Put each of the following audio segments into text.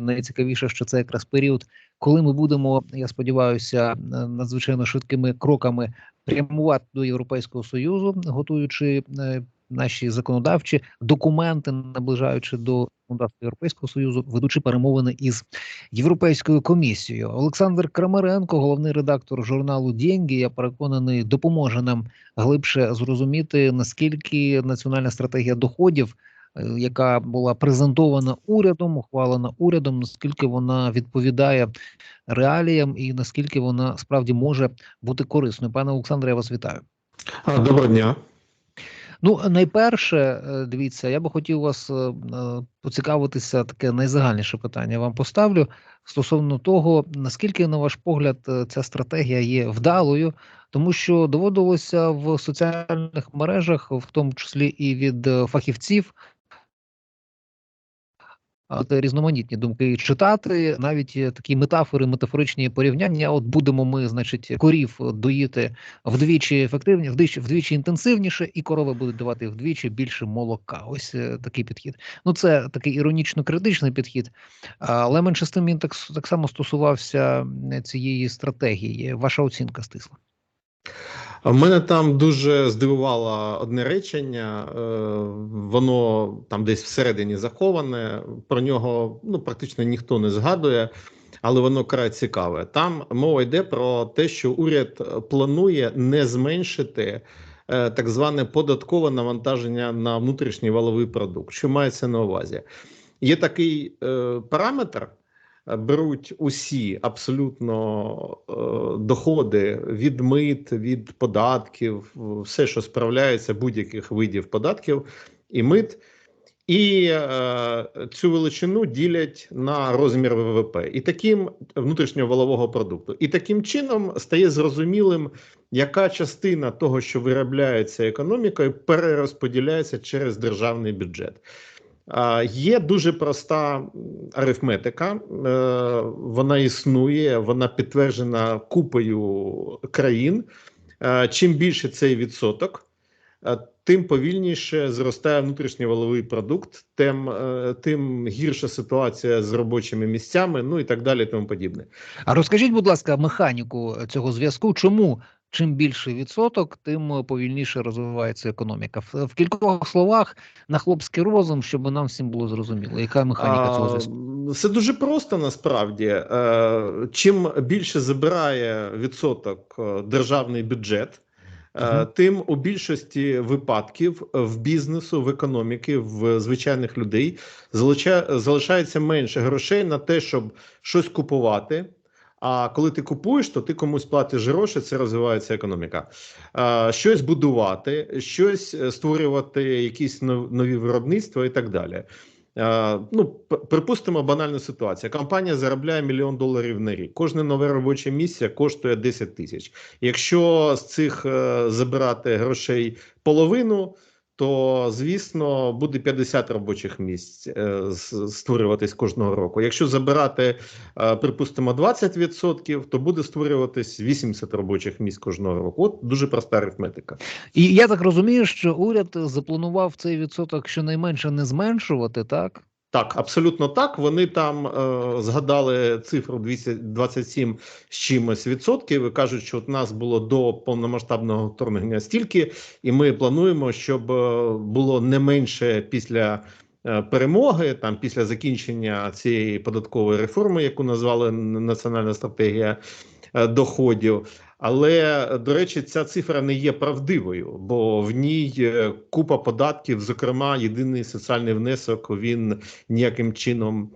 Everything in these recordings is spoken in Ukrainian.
найцікавіше, що це якраз період, коли ми будемо, я сподіваюся, надзвичайно швидкими кроками прямувати до Європейського союзу, готуючи е, наші законодавчі документи, наближаючи до законодавства Європейського союзу, ведучи перемовини із європейською комісією. Олександр Крамаренко, головний редактор журналу «Деньги», я переконаний, допоможе нам глибше зрозуміти наскільки національна стратегія доходів. Е, яка була презентована урядом, ухвалена урядом, наскільки вона відповідає реаліям і наскільки вона справді може бути корисною. Пане Олександре, я вас вітаю. Доброго дня. Ну, найперше, е, дивіться, я би хотів вас е, поцікавитися таке найзагальніше питання. Я вам поставлю стосовно того, наскільки, на ваш погляд, ця стратегія є вдалою, тому що доводилося в соціальних мережах, в тому числі і від фахівців, різноманітні думки читати, навіть такі метафори, метафоричні порівняння. От будемо ми, значить, корів доїти вдвічі ефективніше, вдвічі вдвічі інтенсивніше, і корови будуть давати вдвічі більше молока. Ось е, такий підхід. Ну це такий іронічно-критичний підхід, але менше з тим він так так само стосувався цієї стратегії. Ваша оцінка стисла. Мене там дуже здивувало одне речення, е, воно там десь всередині заховане. Про нього ну практично ніхто не згадує, але воно край цікаве. Там мова йде про те, що уряд планує не зменшити е, так зване податкове навантаження на внутрішній валовий продукт. Що мається на увазі? Є такий е, параметр беруть усі абсолютно е, доходи від мит, від податків, все, що справляється будь-яких видів податків і мит. І е, цю величину ділять на розмір ВВП і таким внутрішнього валового продукту. І таким чином стає зрозумілим, яка частина того, що виробляється економікою, перерозподіляється через державний бюджет. Є дуже проста арифметика, е, вона існує, вона підтверджена купою країн. Е, чим більше цей відсоток, е, тим повільніше зростає внутрішній валовий продукт, тим тим гірша ситуація з робочими місцями, ну і так далі. Тому подібне. А розкажіть, будь ласка, механіку цього зв'язку, чому чим більший відсоток, тим е, повільніше розвивається економіка. В, кількох словах на хлопський розум, щоб нам всім було зрозуміло, яка механіка цього зв'язку? Все дуже просто насправді. Е, чим більше забирає відсоток е, державний бюджет. Uh Тим у більшості випадків в бізнесу, в економіки, в звичайних людей залишається менше грошей на те, щоб щось купувати, а коли ти купуєш, то ти комусь платиш гроші, це розвивається економіка. Щось будувати, щось е, створювати, якісь нові виробництва і так далі. Ну, припустимо, банальну ситуацію. Компанія заробляє мільйон доларів на рік. Кожне нове робоче місце коштує 10 тисяч. Якщо з цих е, забирати грошей половину то звісно буде 50 робочих місць е, створюватись кожного року. Якщо забирати, е, припустимо, 20%, то буде створюватись 80 робочих місць кожного року. От дуже проста арифметика. І я так розумію, що уряд запланував цей відсоток щонайменше не зменшувати, так. Так, абсолютно так. Вони там е, згадали цифру 227 з чимось відсотків. і Кажуть, що от нас було до повномасштабного вторгнення стільки, і ми плануємо, щоб е, було не менше після е, перемоги, там після закінчення цієї податкової реформи, яку назвали Національна стратегія доходів. Але до речі, ця цифра не є правдивою, бо в ній е, купа податків, зокрема, єдиний соціальний внесок, він ніяким чином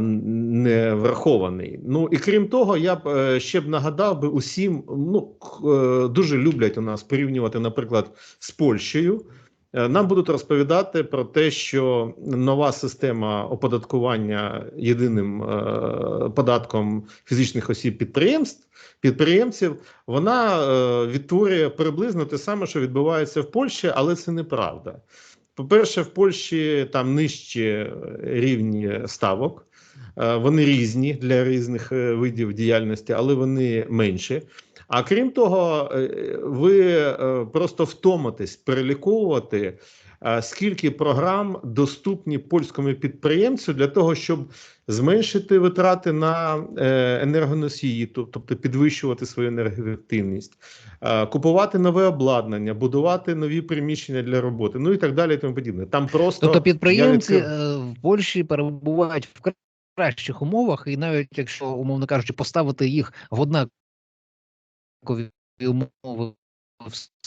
не врахований. Ну і крім того, я б е, ще б нагадав би усім, ну е, дуже люблять у нас порівнювати, наприклад, з Польщею. Нам будуть розповідати про те, що нова система оподаткування єдиним податком фізичних осіб підприємств підприємців, вона е, відтворює приблизно те саме, що відбувається в Польщі, але це неправда. По-перше, в Польщі там нижчі рівні ставок, е, вони різні для різних е, видів діяльності, але вони менші. А крім того, ви просто втомитесь переліковувати е, скільки програм доступні польському підприємцю для того, щоб зменшити витрати на е, енергоносії, тобто підвищувати свою енергоефективність, е, купувати нове обладнання, будувати нові приміщення для роботи, ну і так далі. І тому подібне. Там просто Тобто підприємці відкрив- е, в Польщі перебувають в кра- кращих умовах, і навіть якщо, умовно кажучи, поставити їх в однакові умови,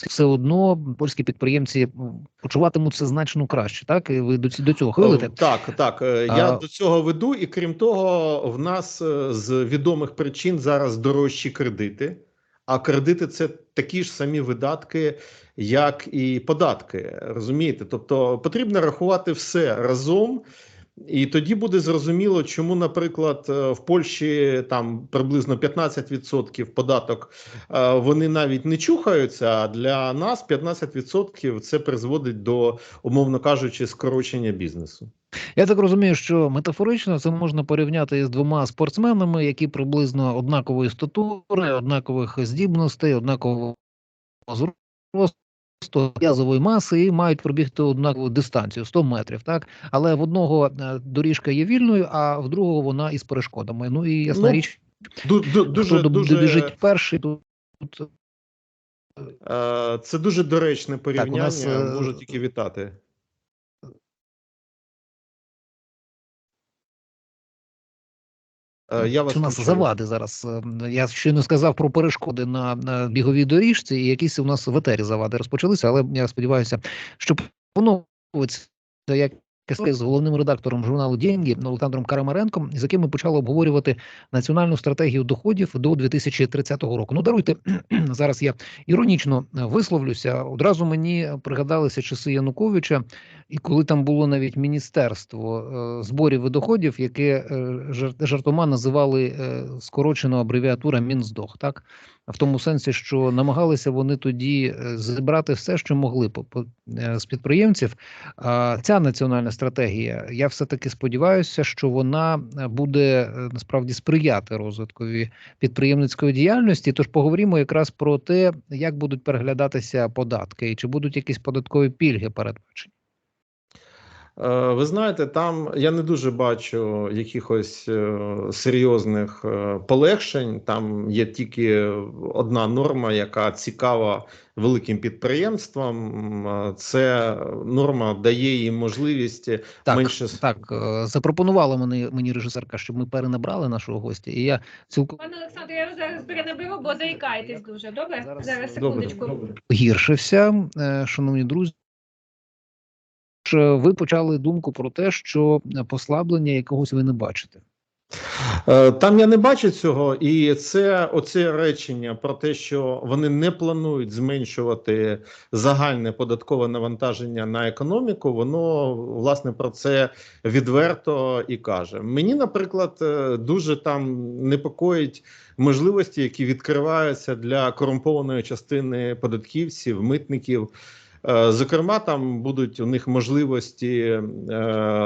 все одно польські підприємці почуватимуться значно краще. Так і ви до, до цього хвилите. Так, так. е, Я А- до цього веду, і крім того, в нас е, з відомих причин зараз дорожчі кредити. А кредити це такі ж самі видатки, як і податки. Розумієте? Тобто потрібно рахувати все разом. І тоді буде зрозуміло, чому, наприклад, е, в Польщі там приблизно 15% податок е, вони навіть не чухаються. А для нас 15% це призводить до, умовно кажучи, скорочення бізнесу. Я так розумію, що метафорично це можна порівняти з двома спортсменами, які приблизно однакової статури, однакових здібностей, однакового зросту, м'язової маси і мають пробігти однакову дистанцію 100 метрів. Так, але в одного е, доріжка є вільною, а в другого вона із перешкодами. Ну і ясна Ну, річ, Ду- ду- Дуже, хто дуже, біжить перший, тут е, це дуже доречне порівняння. нас, е, Можу тільки вітати. Я вас у нас включаю. завади зараз. е, Я щойно сказав про перешкоди на, на біговій доріжці, і якісь у нас в етері завади розпочалися, але я сподіваюся, що поновиться як з головним редактором журналу «Деньги» Олександром Карамаренком, з яким ми почали обговорювати національну стратегію доходів до 2030 року. Ну даруйте зараз. Я іронічно висловлюся. Одразу мені пригадалися часи Януковича, і коли там було навіть міністерство е, зборів і доходів, яке е, жартома називали е, скорочено абревіатура Мінздох, так в тому сенсі, що намагалися вони тоді е, зібрати все, що могли е, з підприємців. Ця національна стратегія, я все таки сподіваюся, що вона е, буде насправді сприяти розвиткові підприємницької діяльності. Тож поговоримо якраз про те, як будуть переглядатися податки, і чи будуть якісь податкові пільги передбачені. Е, Ви знаєте, там я не дуже бачу якихось е, серйозних е, полегшень. Там є тільки одна норма, яка цікава великим підприємствам. Це норма дає їм можливість Так, менше так запропонувала мені, мені режисерка, щоб ми перенабрали нашого гостя, і я цілком Пане Олександре, я зараз перенаберу, бо заїкаєтесь дуже. Добре? Зараз, Зараз, Добре, секундочку. добре. гіршився, шановні друзі. Ж Ви почали думку про те, що послаблення якогось ви не бачите. Е, Там я не бачу цього, і це оце речення про те, що вони не планують зменшувати загальне податкове навантаження на економіку. Воно власне про це відверто і каже. Мені, наприклад, е, дуже там непокоїть можливості, які відкриваються для корумпованої частини податківців, митників. Е, Зокрема, там будуть у них можливості е,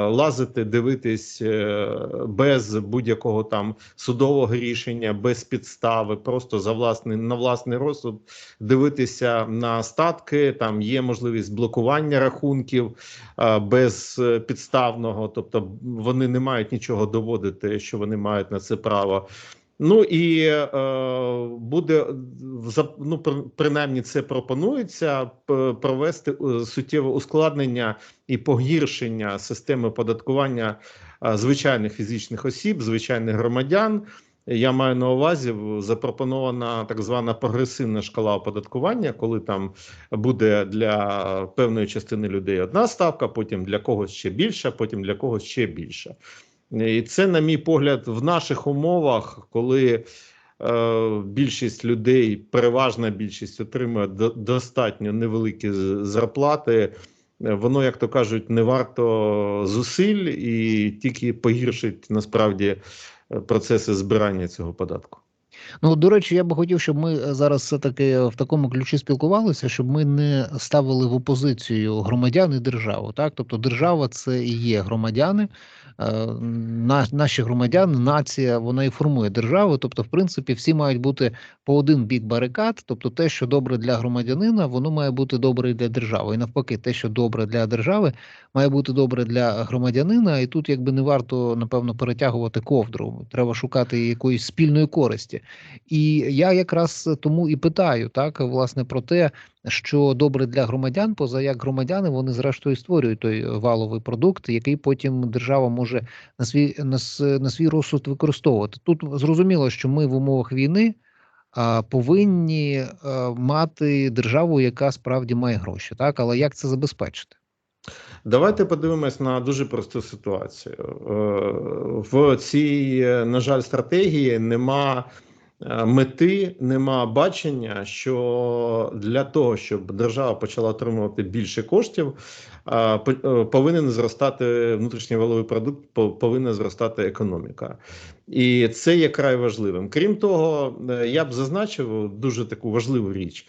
лазити, дивитись е, без будь-якого там судового рішення, без підстави, просто за власний на власний розсуд дивитися на статки. Там є можливість блокування рахунків без підставного, тобто вони не мають нічого доводити, що вони мають на це право. Ну і е, буде за- ну, принаймні це пропонується провести е, суттєве ускладнення і погіршення системи податкування е, звичайних фізичних осіб, звичайних громадян. Я маю на увазі запропонована так звана прогресивна шкала оподаткування, коли там буде для певної частини людей одна ставка, потім для когось ще більша, потім для когось ще більша. І це, на мій погляд, в наших умовах, коли е, більшість людей, переважна більшість отримує до, достатньо невеликі зарплати, е, воно, як то кажуть, не варто зусиль і тільки погіршить насправді е, процеси збирання цього податку. Ну, до речі, я би хотів, щоб ми е, зараз все-таки в такому ключі спілкувалися, щоб ми не ставили в опозицію громадян і державу. Так, тобто держава це і є громадяни, е, на, наші громадяни, нація, вона і формує державу. Тобто, в принципі, всі мають бути по один бік барикад. Тобто, те, що добре для громадянина, воно має бути добре і для держави. І навпаки, те, що добре для держави, має бути добре для громадянина. І тут якби не варто напевно перетягувати ковдру. Треба шукати якоїсь спільної користі. І я якраз тому і питаю так, власне, про те, що добре для громадян, поза як громадяни вони зрештою створюють той валовий продукт, який потім держава може на свій на, на свій розсуд використовувати. Тут зрозуміло, що ми в умовах війни повинні а, мати державу, яка справді має гроші, так але як це забезпечити? Давайте подивимось на дуже просту ситуацію. Е, В цій, е, на жаль, стратегії нема е, мети, нема бачення, що для того, щоб держава почала отримувати більше коштів, е, е, повинен зростати внутрішній валовий продукт, повинна зростати економіка. І це є край важливим. Крім того, е, я б зазначив дуже таку важливу річ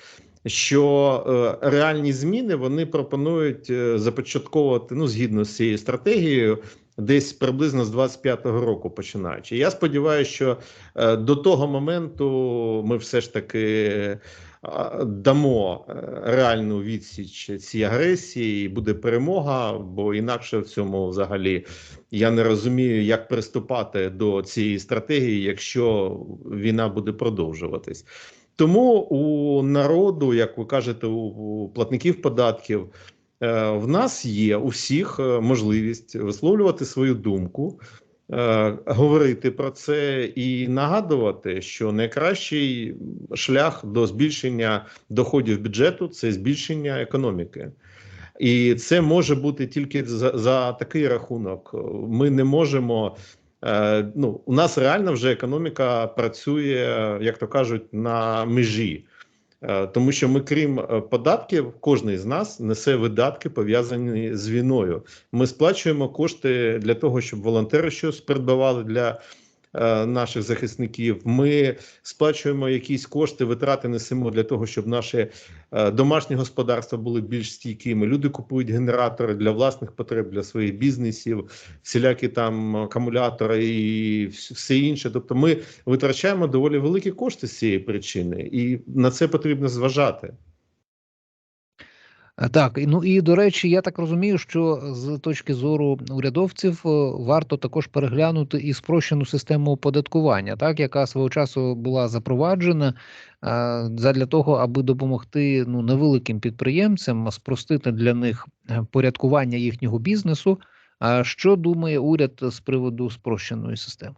що е, реальні зміни вони пропонують е, започатковувати ну згідно з цією стратегією. Десь приблизно з 25-го року починаючи. Я сподіваюся, що е, до того моменту ми все ж таки е, дамо е, реальну відсіч цій агресії, і буде перемога. Бо інакше в цьому взагалі я не розумію, як приступати до цієї стратегії, якщо війна буде продовжуватись. Тому у народу, як ви кажете, у, платників податків в нас є у всіх е, можливість висловлювати свою думку, е, говорити про це і нагадувати, що найкращий шлях до збільшення доходів бюджету це збільшення економіки. І це може бути тільки за, за такий рахунок. Ми не можемо. Е, ну, у нас реально вже економіка працює, як то кажуть, на межі, Е, тому що ми, крім е, податків, кожен з нас несе видатки пов'язані з війною. Ми сплачуємо кошти для того, щоб волонтери щось придбавали для е, наших захисників. Ми сплачуємо якісь кошти, витрати несемо для того, щоб наші е, домашні господарства були більш стійкими. Люди купують генератори для власних потреб, для своїх бізнесів, всілякі там акумулятори і все інше. Тобто, ми витрачаємо доволі великі кошти з цієї причини, і на це потрібно зважати. Е, Так, ну і до речі, я так розумію, що з точки зору урядовців е, варто також переглянути і спрощену систему оподаткування, так яка свого часу була запроваджена е, задля того, аби допомогти ну невеликим підприємцям спростити для них порядкування їхнього бізнесу. А що думає уряд з приводу спрощеної системи?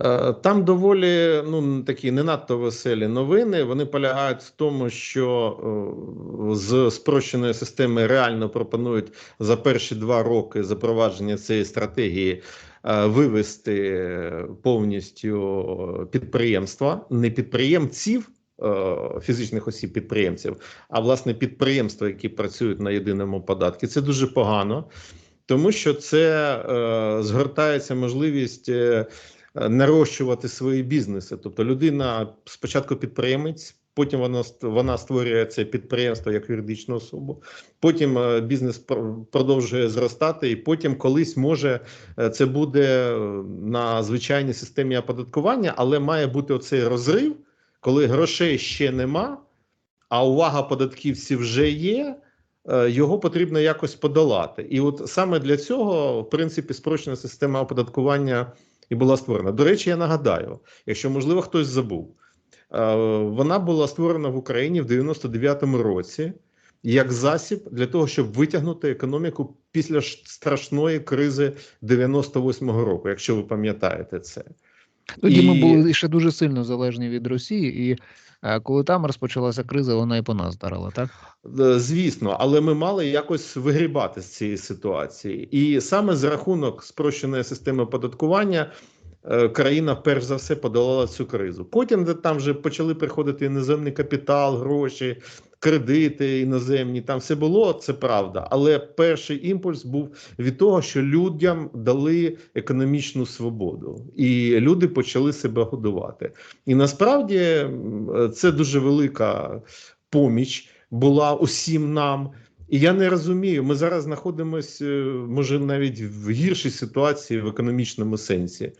Е, Там доволі ну такі не надто веселі новини. Вони полягають в тому, що е, з спрощеної системи реально пропонують за перші два роки запровадження цієї стратегії е, вивести повністю підприємства, не підприємців. Фізичних осіб підприємців, а власне підприємства, які працюють на єдиному податку, це дуже погано, тому що це згортається можливість нарощувати свої бізнеси. Тобто людина спочатку підприємець, потім вона вона створює це підприємство як юридичну особу. Потім е, бізнес продовжує зростати, і потім колись може е, це буде е, на звичайній системі оподаткування, але має бути оцей розрив, коли грошей ще нема, а увага податківців вже є. е, Його потрібно якось подолати, і от саме для цього, в принципі, спрощена система оподаткування і була створена. До речі, я нагадаю, якщо можливо хтось забув, е, вона була створена в Україні в 99-му році як засіб для того, щоб витягнути економіку після страшної кризи 98-го року, якщо ви пам'ятаєте це. Тоді ми були ще дуже сильно залежні від Росії, і коли там розпочалася криза, вона і по нас дарила, так? Е, Звісно, але ми мали якось вигрібати з цієї ситуації, і саме за рахунок спрощеної системи оподаткування країна перш за все подолала цю кризу. Потім там вже почали приходити іноземний капітал, гроші, кредити іноземні. Там все було, це правда. Але перший імпульс був від того, що людям дали економічну свободу, і люди почали себе годувати. І насправді це дуже велика поміч була усім нам. І я не розумію, ми зараз знаходимося, може, навіть в гіршій ситуації в економічному сенсі.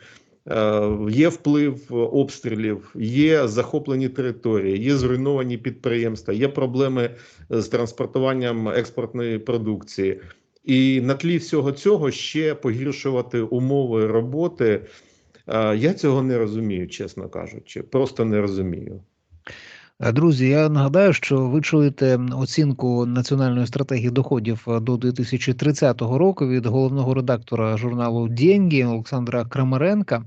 Е, Є вплив обстрілів, є захоплені території, є зруйновані підприємства, є проблеми з транспортуванням експортної продукції. І на тлі всього цього ще погіршувати умови роботи. е, Я цього не розумію, чесно кажучи. Просто не розумію. Е, Друзі, я нагадаю, що ви чуєте оцінку національної стратегії доходів е, до 2030 року від головного редактора журналу «Деньги» Олександра Крамаренка.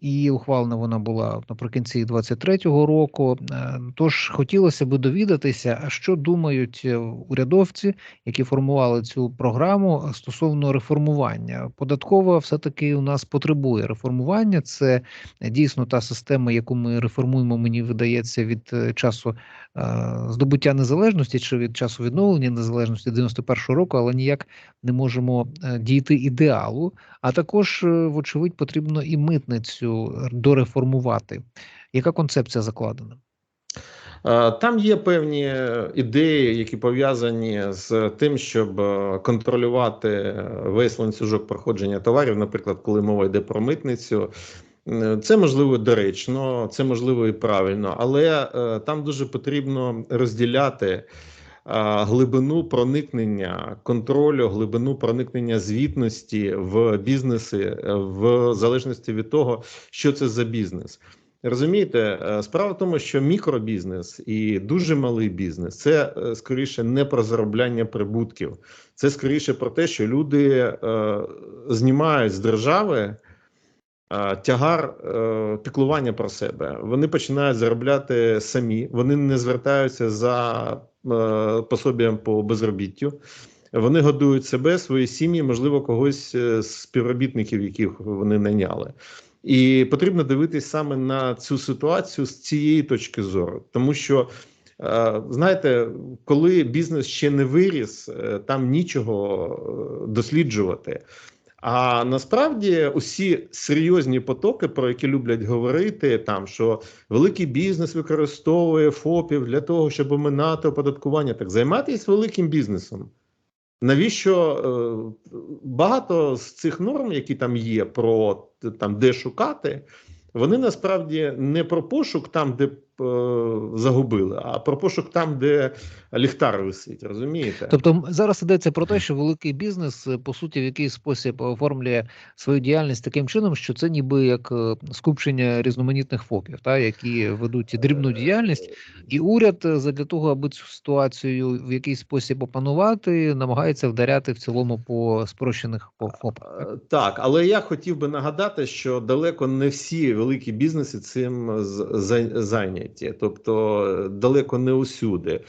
І ухвалена вона була наприкінці 23-го року. Е, Тож хотілося би довідатися, що думають е, урядовці, які формували цю програму стосовно реформування. Податкова все-таки у нас потребує реформування. Це дійсно та система, яку ми реформуємо, мені видається від е, часу е, здобуття незалежності чи від часу відновлення незалежності 91-го року, але ніяк не можемо е, дійти ідеалу. А також, е, вочевидь, потрібно і митницю дореформувати. Яка концепція закладена? Е, Там є певні ідеї, які пов'язані з тим, щоб е, контролювати весь ланцюжок проходження товарів, наприклад, коли мова йде про митницю. Е, Це можливо доречно, це можливо і правильно, але е, там дуже потрібно розділяти е, глибину проникнення контролю, глибину проникнення звітності в бізнеси е, в залежності від того, що це за бізнес. Розумієте, е, справа в тому, що мікробізнес і дуже малий бізнес це е, скоріше не про заробляння прибутків, це скоріше про те, що люди е, знімають з держави е, тягар е, піклування про себе. Вони починають заробляти самі, вони не звертаються за е, пособіям по безробіттю. Вони годують себе, свої сім'ї, можливо, когось е, з співробітників, яких вони найняли. І потрібно дивитись саме на цю ситуацію з цієї точки зору, тому що. е, Знаєте, коли бізнес ще не виріс, е, там нічого е, досліджувати. А насправді усі серйозні потоки, про які люблять говорити, там що великий бізнес використовує ФОПів для того, щоб оминати оподаткування, так займайтесь великим бізнесом. Навіщо е, багато з цих норм, які там є, про там де шукати, вони насправді не про пошук там, де загубили, а про пошук там, де ліхтар висить. Розумієте? Тобто зараз йдеться про те, що великий бізнес е, по суті в якийсь спосіб оформлює свою діяльність таким чином, що це ніби як е, скупчення різноманітних ФОПів, та які ведуть дрібну діяльність, і уряд е, задля того, аби цю ситуацію в якийсь спосіб опанувати, намагається вдаряти в цілому по спрощених ФОПах. так? Е, але я хотів би нагадати, що далеко не всі великі бізнеси цим з- зай- тобто е, далеко не усюди.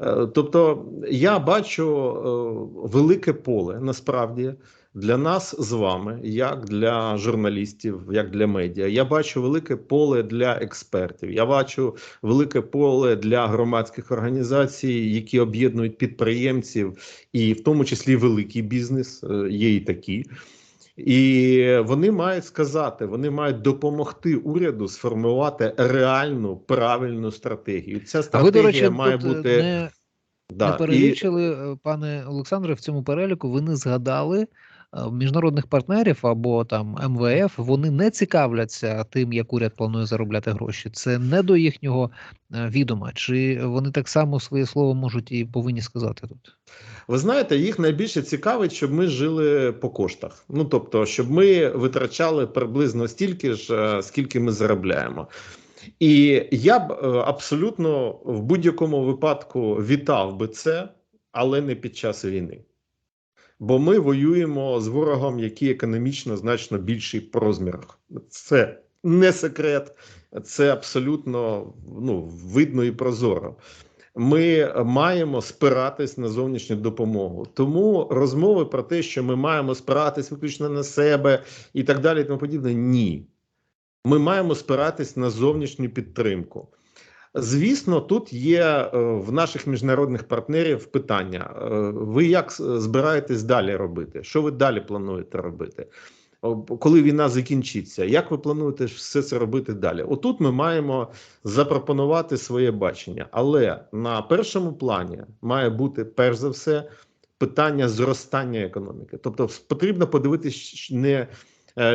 Е, Тобто, я бачу е, велике поле насправді. Для нас з вами, як для журналістів, як для медіа, я бачу велике поле для експертів. Я бачу велике поле для громадських організацій, які об'єднують підприємців, і в тому числі великий бізнес, є і такі. І вони мають сказати, вони мають допомогти уряду сформувати реальну правильну стратегію. Ця А стратегія ви, до речі, має тут е, бути не, да, не перелічили, і... пане Олександре, в цьому переліку ви не згадали е, міжнародних партнерів або там МВФ. Вони не цікавляться тим, як уряд планує заробляти гроші. Це не до їхнього е, відома. Чи вони так само своє слово можуть і повинні сказати тут? ви знаєте, їх найбільше цікавить, щоб ми жили по коштах. Ну тобто, щоб ми витрачали приблизно стільки ж, е, скільки ми заробляємо. І я б е, абсолютно в будь-якому випадку вітав би це, але не під час війни. Бо ми воюємо з ворогом, який економічно значно більший по розмірах. Це не секрет, це абсолютно ну, видно і прозоро. Ми маємо спиратись на зовнішню допомогу. Тому розмови про те, що ми маємо спиратись виключно на себе і так далі, і тому подібне, ні. ми маємо спиратись на зовнішню підтримку. Звісно, тут є е, в наших міжнародних партнерів питання: Е, ви як збираєтесь далі робити? Що ви далі плануєте робити? Коли війна закінчиться, як ви плануєте все це робити далі? Отут ми маємо запропонувати своє бачення, але на першому плані має бути перш за все питання зростання економіки. Тобто, потрібно подивитися не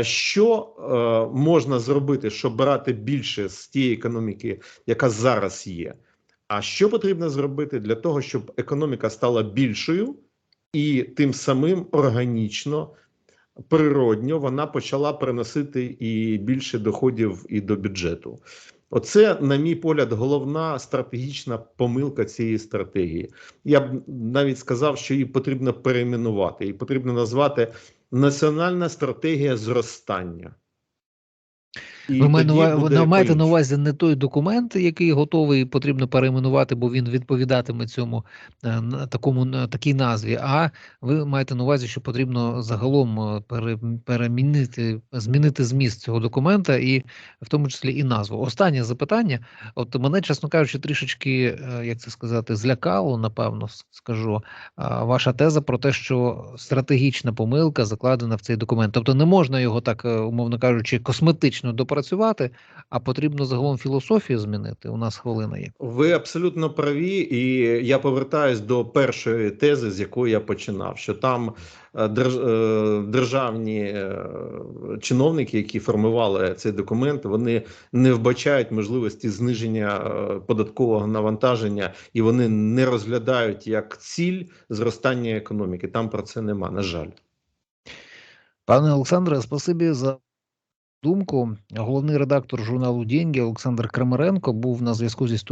що е, можна зробити, щоб брати більше з тієї економіки, яка зараз є. А що потрібно зробити для того, щоб економіка стала більшою і тим самим органічно, природньо вона почала приносити і більше доходів і до бюджету. Оце, на мій погляд, головна стратегічна помилка цієї стратегії. Я б навіть сказав, що її потрібно перейменувати, її потрібно назвати Національна стратегія зростання. І Ви буде маєте на увазі не той документ, який готовий потрібно перейменувати, бо він відповідатиме цьому е, такому такій назві. А ви маєте на увазі, що потрібно загалом е, пере, перемінити змінити зміст цього документа, і в тому числі і назву. Останнє запитання. От мене, чесно кажучи, трішечки е, як це сказати, злякало, напевно, скажу. Ваша теза про те, що стратегічна помилка закладена в цей документ. Тобто не можна його так, умовно кажучи, косметично допрацювати, а потрібно загалом філософію змінити. У нас хвилина є. Ви абсолютно праві, і я повертаюсь до першої тези, з якої я починав. Що там е, е, державні е, чиновники, які формували цей документ, вони не вбачають можливості зниження податкового навантаження, і вони не розглядають як ціль зростання економіки. Там про це нема. На жаль. Пане Олександре, спасибі за думку. Головний редактор журналу «Деньги» Олександр Крамаренко був на зв'язку зі студією.